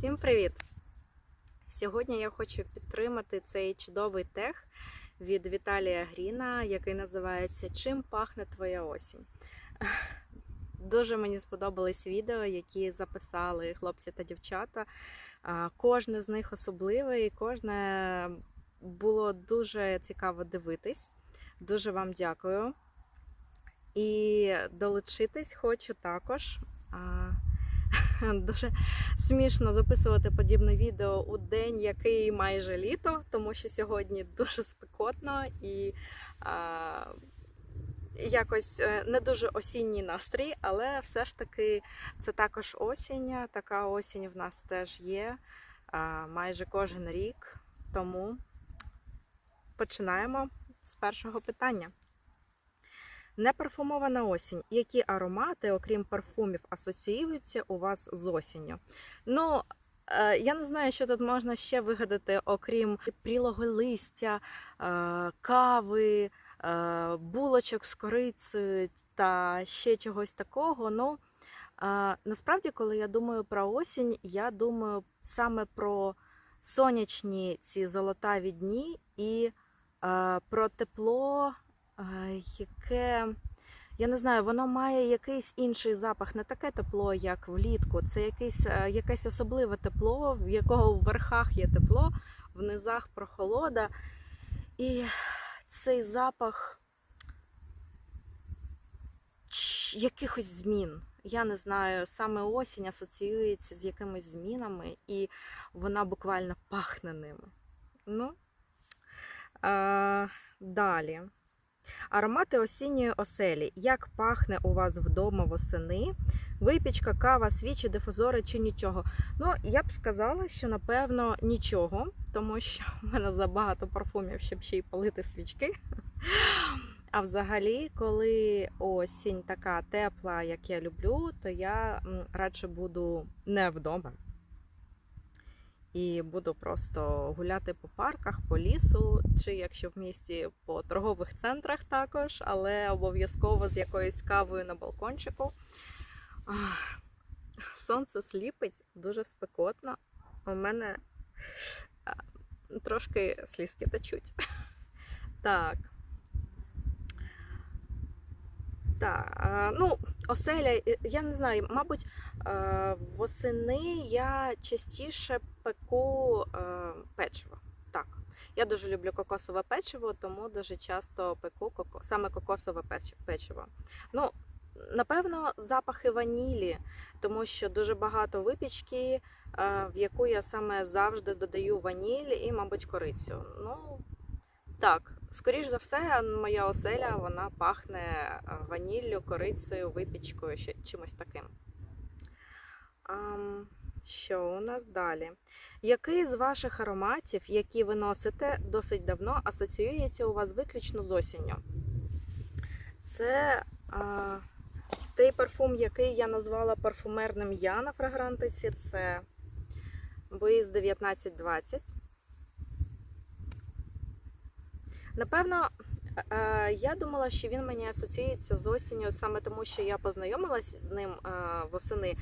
Всім привіт! Сьогодні я хочу підтримати цей чудовий тех від Віталія Гріна, який називається Чим пахне твоя осінь. Дуже мені сподобались відео, які записали хлопці та дівчата. Кожне з них особливе, і кожне було дуже цікаво дивитись. Дуже вам дякую. І долучитись хочу також. Дуже смішно записувати подібне відео у день, який майже літо, тому що сьогодні дуже спекотно і а, якось е, не дуже осінній настрій, але все ж таки це також осінь. Така осінь в нас теж є а, майже кожен рік. Тому починаємо з першого питання. Непарфумована осінь. Які аромати, окрім парфумів, асоціюються у вас з осінню? Ну, е, я не знаю, що тут можна ще вигадати, окрім прілого листя, е, кави, е, булочок з корицею та ще чогось такого. Ну, насправді, коли я думаю про осінь, я думаю саме про сонячні ці золотаві дні і про тепло. Яке, я не знаю, воно має якийсь інший запах, не таке тепло, як влітку. Це якесь, е, якесь особливе тепло, в якого в верхах є тепло, в низах прохолода. І цей запах якихось змін. Я не знаю, саме осінь асоціюється з якимись змінами, і вона буквально пахне ними. Ну, а, далі. Аромати осінньої оселі. Як пахне у вас вдома восени? Випічка, кава, свічі, дифузори чи нічого? Ну, я б сказала, що напевно нічого, тому що в мене забагато парфумів, щоб ще й палити свічки. А взагалі, коли осінь така тепла, як я люблю, то я радше буду не вдома. І буду просто гуляти по парках, по лісу, чи якщо в місті по торгових центрах також, але обов'язково з якоюсь кавою на балкончику. Сонце сліпить, дуже спекотно. У мене трошки слізки течуть. Так. Так, ну, оселя, е, я не знаю, мабуть, е, восени я частіше пеку е, печиво. Так, я дуже люблю кокосове печиво, тому дуже часто пеку коко, саме кокосове печиво. Ну, напевно, запахи ванілі, тому що дуже багато випічки, е, в яку я саме завжди додаю ваніль і, мабуть, корицю. Ну, так, скоріш за все, моя оселя вона пахне е, ваніллю, корицею, випічкою, чимось таким. Що у нас далі? Який з ваших ароматів, які ви носите досить давно, асоціюється у вас виключно з осінню? Це а, той парфум, який я назвала парфумерним я на фрагрантиці, це Боїз 1920. Напевно, я думала, що він мені асоціюється з осінню саме тому, що я познайомилась з ним е, восени,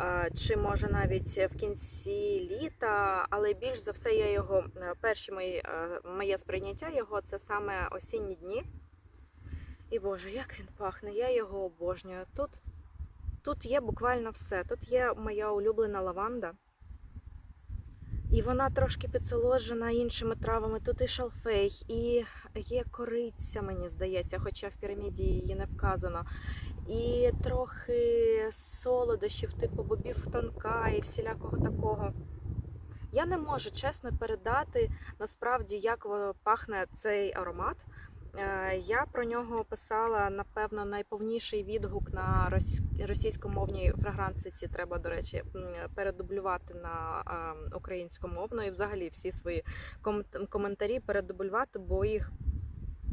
е, чи може навіть в кінці літа, але більш за все я його е, перші мої, е, моє сприйняття його це саме осінні дні. І Боже, як він пахне, я його обожнюю. Тут, тут є буквально все. Тут є моя улюблена лаванда. І вона трошки підсоложена іншими травами. Тут і шалфей, і є кориця, мені здається, хоча в піраміді її не вказано. І трохи солодощів, типу бобів тонка і всілякого такого. Я не можу чесно передати насправді, як пахне цей аромат. Е, Я про нього писала, напевно, найповніший відгук на рос- російськомовній фрагрантиці. Треба, до речі, передублювати на е, українськомовну і взагалі всі свої коментарі передублювати, бо їх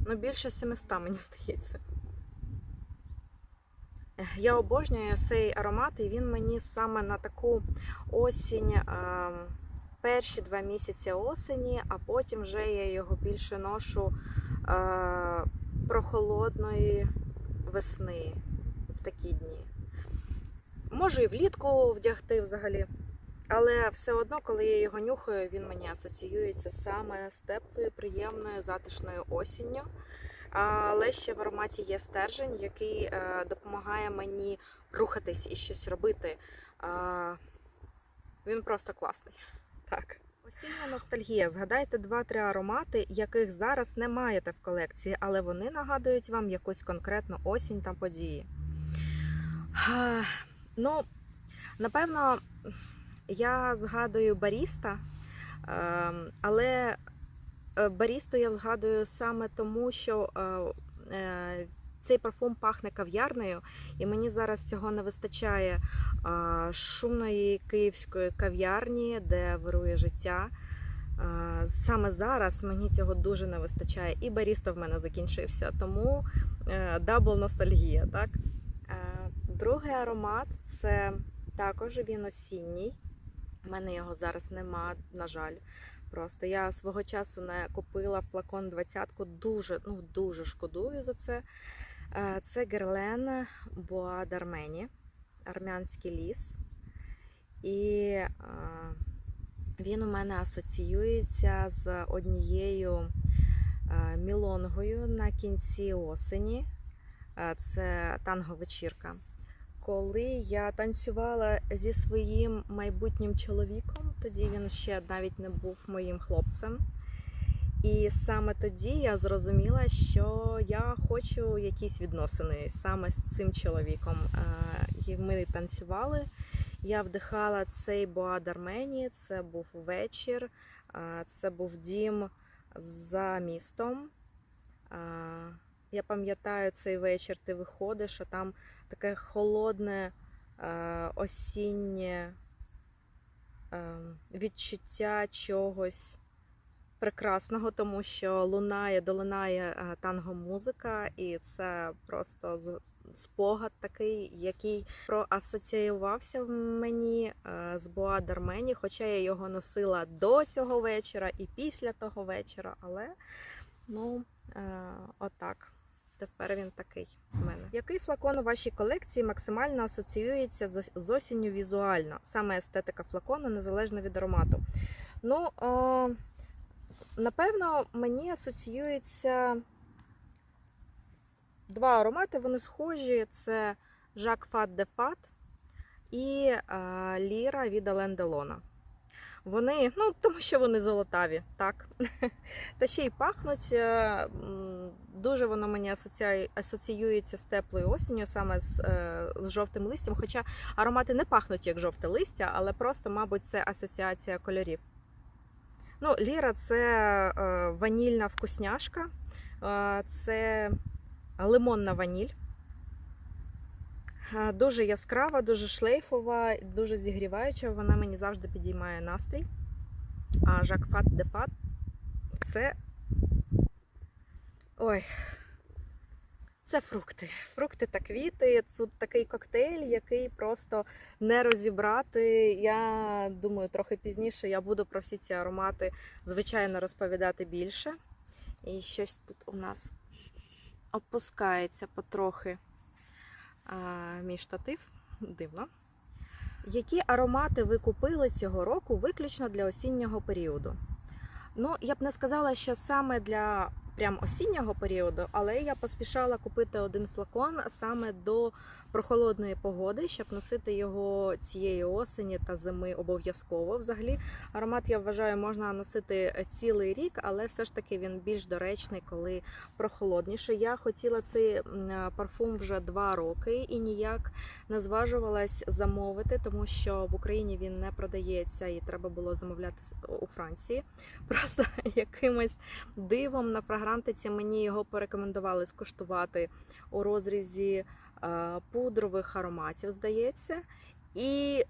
ну, більше 700, мені здається. Я обожнюю цей аромат, і він мені саме на таку осінь. Е, Перші два місяці осені, а потім вже я його більше ношу е, прохолодної весни в такі дні. Можу і влітку вдягти взагалі. Але все одно, коли я його нюхаю, він мені асоціюється саме з теплою, приємною, затишною осінню. Але ще в ароматі є стержень, який е, допомагає мені рухатись і щось робити. А, Він просто класний. Так. Осіння ностальгія. Згадайте два-три аромати, яких зараз не маєте в колекції, але вони нагадують вам якусь конкретну осінь та події. Ну, напевно, я згадую баріста, ем, але е, барісту я згадую саме тому, що е, цей парфум пахне кав'ярнею, і мені зараз цього не вистачає е, шумної київської кав'ярні, де вирує життя. Е, Саме зараз мені цього дуже не вистачає, і баріста в мене закінчився, тому е, дабл ностальгія. Так? Е, Другий аромат це також він осінній. У мене його зараз нема, на жаль. Просто я свого часу не купила флакон 20 дуже, ну, дуже шкодую за це. Е, Це Герлен Боа Дармені, армянський ліс. І е, він у мене асоціюється з однією е, мілонгою на кінці осені. Це танго-вечірка. Коли я танцювала зі своїм майбутнім чоловіком, тоді він ще навіть не був моїм хлопцем. І саме тоді я зрозуміла, що я хочу якісь відносини саме з цим чоловіком. Е, ми танцювали. Я вдихала цей Боа Дармені, це був вечір, е, це був дім за містом. Е, Я пам'ятаю цей вечір, ти виходиш, а там таке холодне осіннє е, відчуття чогось прекрасного, тому що лунає, долинає е, танго-музика, і це просто спогад такий, який проасоціювався в мені е, з Боа Дармені, хоча я його носила до цього вечора і після того вечора, але ну, е, отак. Тепер він такий в мене. Який флакон у вашій колекції максимально асоціюється з осінню візуально? Саме естетика флакону, незалежно від аромату. Ну, о, напевно, мені асоціюється два аромати, вони схожі: це Жак Фат де Фат і е, Ліра від Ален Делона. Вони, ну, тому що вони золотаві, так. Та ще й пахнуть. е, Дуже воно мені асоціюється з теплою осінню, саме з, е, з жовтим листям. Хоча аромати не пахнуть як жовте листя, але просто, мабуть, це асоціація кольорів. Ну, Ліра це е, ванільна вкусняшка, е, це лимонна ваніль. Е, Дуже яскрава, дуже шлейфова, дуже зігріваюча. Вона мені завжди підіймає настрій. А Жак Фат де Фат це. Ой. Це фрукти. Фрукти та квіти. Це такий коктейль, який просто не розібрати. Я думаю, трохи пізніше я буду про всі ці аромати, звичайно, розповідати більше. І щось тут у нас опускається потрохи а, мій штатив. Дивно. Які аромати ви купили цього року виключно для осіннього періоду? Ну, я б не сказала, що саме для прям осіннього періоду, але я поспішала купити один флакон саме до прохолодної погоди, щоб носити його цієї осені та зими обов'язково. Взагалі, аромат я вважаю, можна носити цілий рік, але все ж таки він більш доречний, коли прохолодніше. Я хотіла цей парфум вже два роки і ніяк не зважувалась замовити, тому що в Україні він не продається і треба було замовляти у Франції. Просто якимось дивом на фрагрантиці мені його порекомендували скуштувати у розрізі пудрових ароматів, здається. І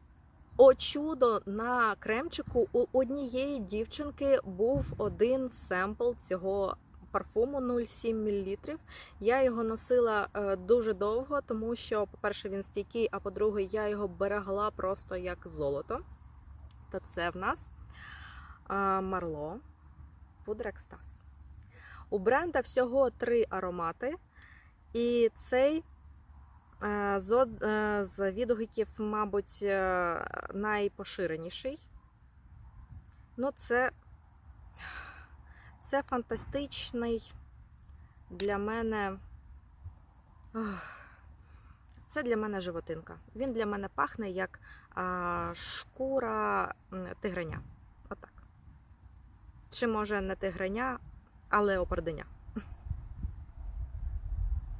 о чудо на кремчику у однієї дівчинки був один семпл цього парфуму 0,7 мл. Я його носила е, дуже довго, тому що, по-перше, він стійкий, а по-друге, я його берегла просто як золото. То це в нас е, Марло Пудра Екстаз. У бренда всього три аромати, і цей Е, З, е, з відгуків, мабуть, е, найпоширеніший. Ну, це, це фантастичний для мене. Це для мене животинка. Він для мене пахне як шкура тигреня. Отак. Чи може не тигреня, а леопардиня.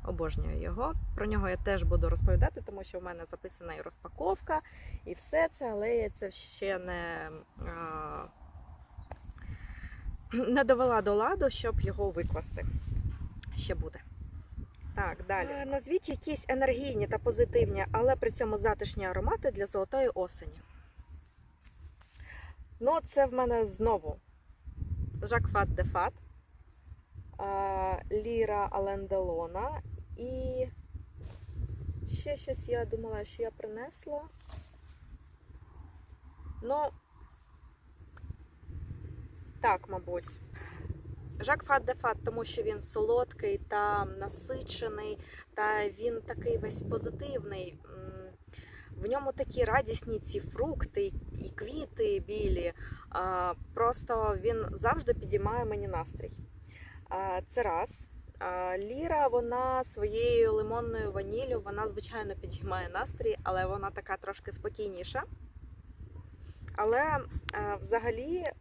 Обожнюю його. Про нього я теж буду розповідати, тому що в мене записана і розпаковка, і все це, але я це ще не, а, не довела до ладу, щоб його викласти. Ще буде. Так, далі. Назвіть якісь енергійні та позитивні, але при цьому затишні аромати для золотої осені. Ну, це в мене знову Жак Фат де Фат, Ліра Аленделона і ще щось я думала, що я принесла. Ну, так, мабуть. Жак Фат де Фат, тому що він солодкий та насичений, та він такий весь позитивний. В ньому такі радісні ці фрукти і квіти білі. Просто він завжди підіймає мені настрій. Це раз. Ліра, вона своєю лимонною ваніллю, вона, звичайно, підіймає настрій, але вона така трошки спокійніша. Але е, взагалі е,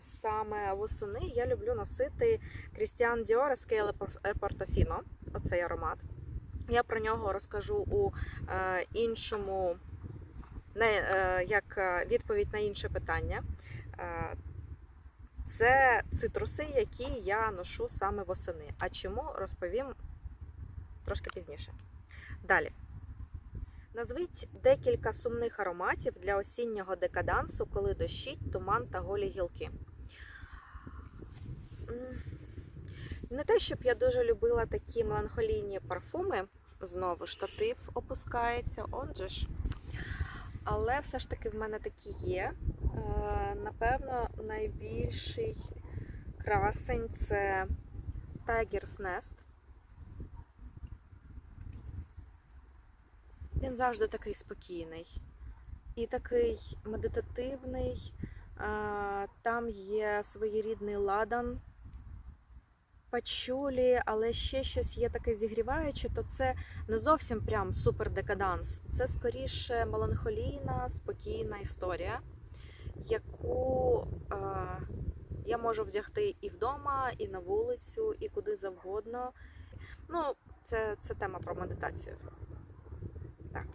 саме восени я люблю носити Christian Dior Escale Portofino, оцей аромат. Я про нього розкажу у е, іншому, як відповідь на інше питання. Це цитруси, які я ношу саме восени. А чому розповім трошки пізніше. Далі. Назвіть декілька сумних ароматів для осіннього декадансу, коли дощить, туман та голі гілки. Не те, щоб я дуже любила такі меланхолійні парфуми. Знову штатив опускається, он же ж. Але все ж таки в мене такі є. Е, Напевно, найбільший красень це Tiger's Nest. Він завжди такий спокійний і такий медитативний. Е, Там є своєрідний ладан, пачулі, але ще щось є таке зігріваюче, то це не зовсім прям супер декаданс. Це скоріше меланхолійна, спокійна історія, яку е, я можу вдягти і вдома, і на вулицю, і куди завгодно. Ну, це, це тема про медитацію. Так.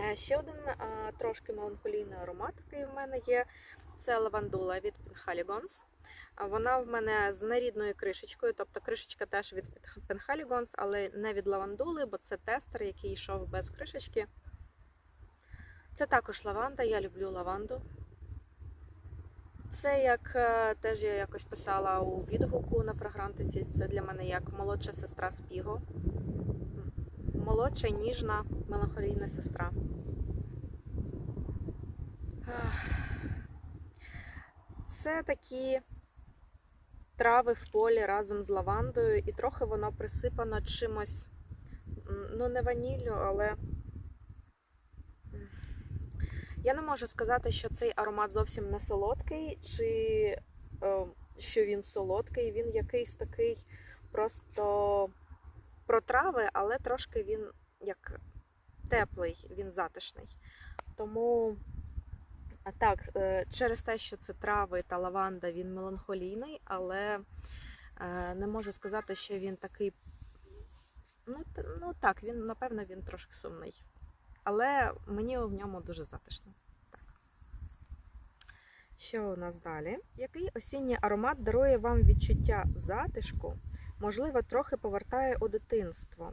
Е, Ще один е, трошки меланхолійний аромат, який в мене є. Це лавандула від Penhaligons. Вона в мене з нарідною кришечкою, тобто кришечка теж від Penhaligons, але не від лавандули, бо це тестер, який йшов без кришечки. Це також лаванда, я люблю лаванду. Це як е, теж я якось писала у відгуку на фрагрантиці. Це для мене як молодша сестра Спіго. Молодша, ніжна, меланхолійна сестра. Це такі трави в полі разом з лавандою, і трохи воно присипано чимось, ну не ваніллю, але я не можу сказати, що цей аромат зовсім не солодкий, чи е, що він солодкий. Він якийсь такий просто про трави, але трошки він як теплий, він затишний. Тому так, е, через те, що це трави та лаванда, він меланхолійний, але е, не можу сказати, що він такий. Ну, ну так, він, напевно, він трошки сумний. Але мені в ньому дуже затишно. Так. Що у нас далі? Який осінній аромат дарує вам відчуття затишку, можливо, трохи повертає у дитинство?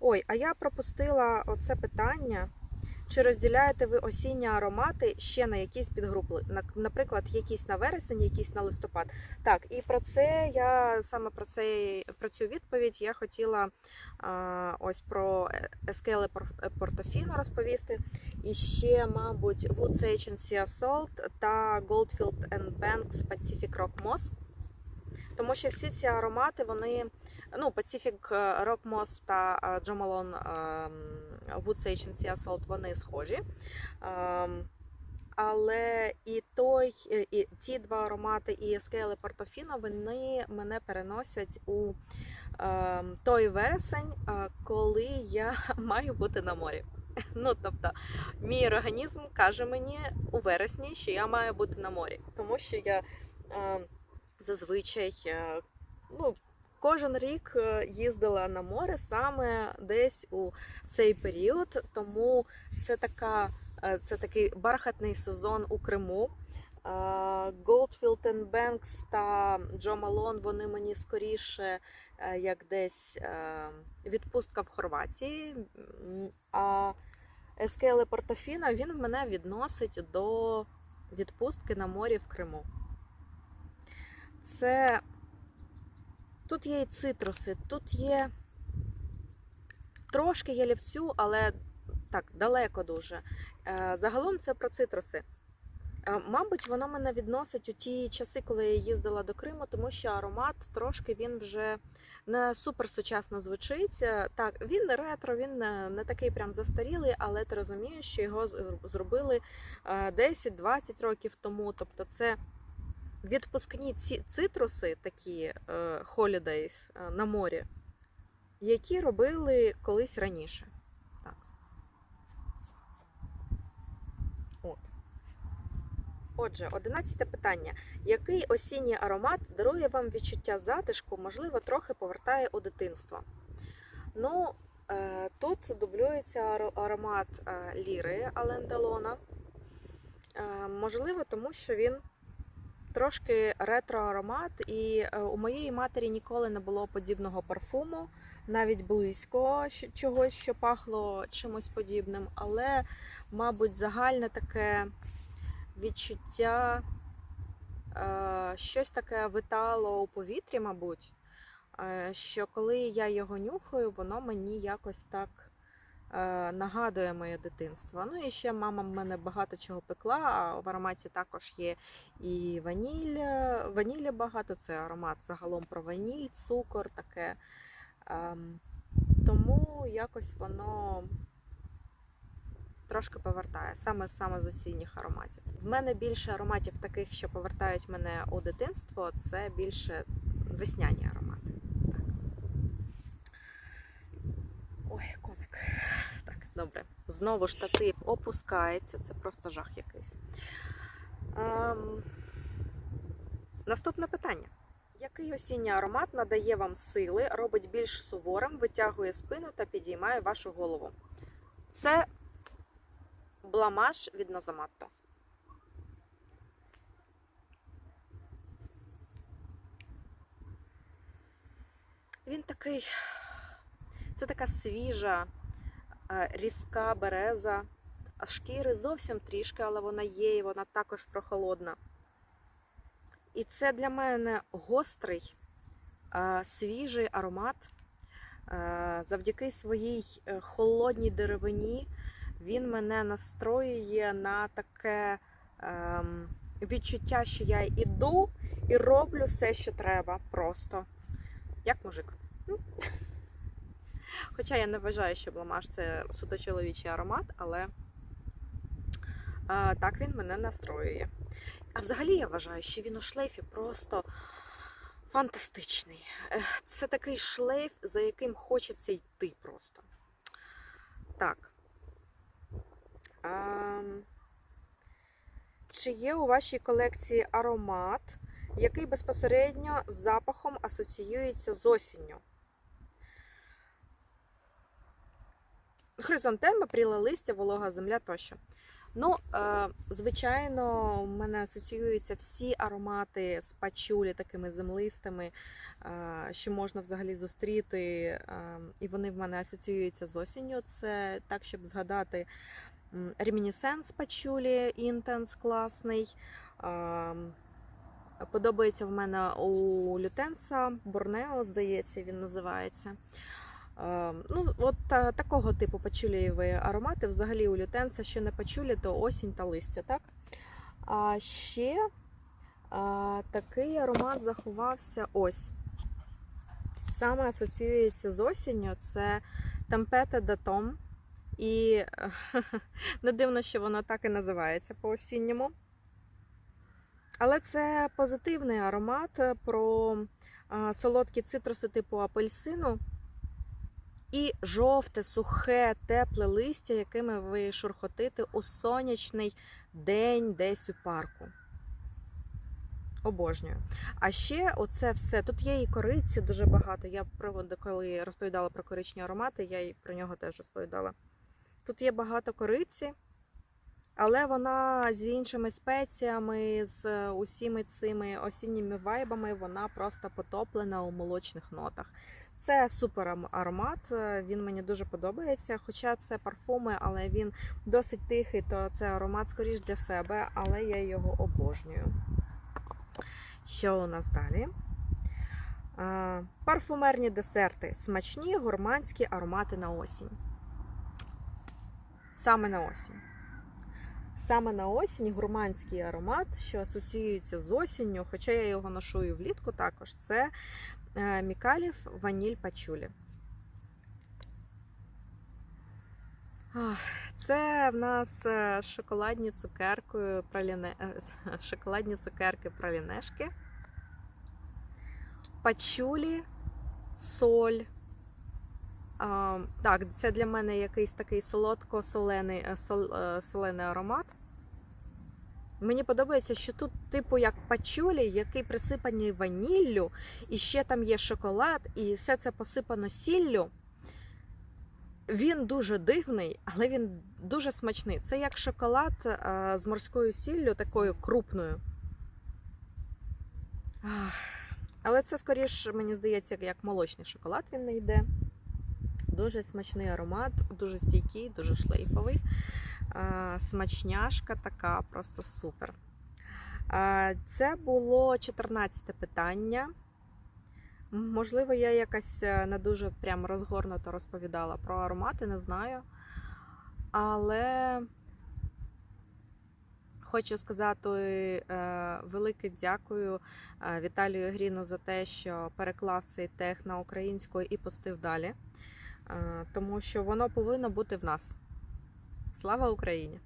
Ой, а я пропустила оце питання. Чи розділяєте ви осінні аромати ще на якісь підгрупи? Наприклад, якісь на вересень, якісь на листопад. Так, і про це я саме про це про цю відповідь я хотіла ось про Ескеле Портофіно розповісти. І ще, мабуть, Wood Sage and Sea Salt та Goldfield and Banks Pacific Rock Moss. Тому що всі ці аромати вони ну, Pacific Rock Moss та е, Jo Malone ем, Wood Sage and вони схожі. Ем, Але і той, е, і ті два аромати, і Скеле Портофіно, вони мене переносять у ем, той вересень, е, коли я маю бути на морі. Ну, тобто, мій організм каже мені у вересні, що я маю бути на морі, тому що я е, зазвичай е, ну, кожен рік е, їздила на море саме десь у цей період, тому це така. е, Це такий бархатний сезон у Криму. Е, Goldfield and Banks та Джо Малон вони мені скоріше е, як десь е, відпустка в Хорватії. А Ескеле Портофіно він мене відносить до відпустки на морі в Криму. Це тут є і цитруси, тут є трошки ялівцю, але так, далеко дуже. Е, Загалом це про цитруси. Е, Мабуть, воно мене відносить у ті часи, коли я їздила до Криму, тому що аромат трошки він вже не супер сучасно звучить. Е, Так, він не ретро, він не, такий прям застарілий, але ти розумієш, що його зробили е, 10-20 років тому. Тобто, це відпускні ці цитруси, такі holidays е, на морі, які робили колись раніше. Так. От. Отже, одинадцяте питання. Який осінній аромат дарує вам відчуття затишку, можливо, трохи повертає у дитинство? Ну, е, тут дублюється аромат е, ліри Ален Делона. Можливо, тому що він трошки ретро-аромат, і е, у моєї матері ніколи не було подібного парфуму, навіть близько чогось, що пахло чимось подібним, але, мабуть, загальне таке відчуття, е, щось таке витало у повітрі, мабуть, е, що коли я його нюхаю, воно мені якось так нагадує моє дитинство. Ну і ще мама в мене багато чого пекла, а в ароматі також є і ваніль, е, ванілі багато, це аромат загалом про ваніль, цукор, таке. Ем, Тому якось воно трошки повертає, саме саме з осінніх ароматів. В мене більше ароматів таких, що повертають мене у дитинство, це більше весняні аромати. Так. Ой, коник. Так, добре. Знову штатив опускається, це просто жах якийсь. Ем... Наступне питання. Який осінній аромат надає вам сили, робить більш суворим, витягує спину та підіймає вашу голову? Це бламаш від Нозаматто. Він такий. Це така свіжа, різка береза. А шкіри зовсім трішки, але вона є, і вона також прохолодна. І це для мене гострий, е, свіжий аромат. Е, Завдяки своїй е, холодній деревині він мене настроює на таке ем, відчуття, що я іду і роблю все, що треба, просто як мужик. Хоча я не вважаю, що бламаш це суто чоловічий аромат, але а, так він мене настроює. А взагалі я вважаю, що він у шлейфі просто фантастичний. Ех, Це такий шлейф, за яким хочеться йти просто. Так. А, чи є у вашій колекції аромат, який безпосередньо з запахом асоціюється з осінню? Хризантема, пріле листя, волога земля тощо. Ну, е, звичайно, в мене асоціюються всі аромати з пачулі, такими землистими, е, що можна взагалі зустріти. Е, і вони в мене асоціюються з осінню. Це так, щоб згадати ремінісенс пачулі, інтенс класний. Подобається в мене у лютенса, Борнео, здається, він називається. Е, Ну, от такого типу пачулієві аромати взагалі у лютенса, що не пачулі, то осінь та листя, так? А ще а, такий аромат заховався ось. саме асоціюється з осінню, це Темпета Датом. І не дивно, що воно так і називається по осінньому. Але це позитивний аромат про а, солодкі цитруси типу апельсину і жовте, сухе, тепле листя, якими ви шурхотите у сонячний день десь у парку. Обожнюю. А ще оце все. Тут є і кориці дуже багато. Я коли розповідала про коричні аромати, я і про нього теж розповідала. Тут є багато кориці, але вона з іншими спеціями, з усіми цими осінніми вайбами, вона просто потоплена у молочних нотах. Це супер аромат, е, він мені дуже подобається. Хоча це парфуми, але він досить тихий, то це аромат скоріш для себе, але я його обожнюю. Що у нас далі? Парфумерні десерти. Смачні гурманські аромати на осінь. Саме на осінь. Саме на осінь гурманський аромат, що асоціюється з осінню, хоча я його ношу і влітку також, це е, Мікалів ваніль пачулі. Це в нас е, шоколадні цукерки, праліне... е, шоколадні цукерки пралінешки, пачулі, соль. Так, це для мене якийсь такий солодко-солений е, е, солений аромат. Мені подобається, що тут, типу, як пачулі, який присипаний ваніллю, і ще там є шоколад, і все це посипано сіллю. Він дуже дивний, але він дуже смачний. Це як шоколад е, з морською сіллю, такою крупною. Але це скоріш, мені здається, як молочний шоколад він не йде. Дуже смачний аромат, дуже стійкий, дуже шлейфовий. Смачняшка така, просто супер. Це було 14 питання. Можливо, я якась е, не дуже прям розгорнуто розповідала про аромати, не знаю. Але хочу сказати е, велике дякую е, Віталію Гріну за те, що переклав цей тех на українську і пустив далі. Тому що воно повинно бути в нас. Слава Україні!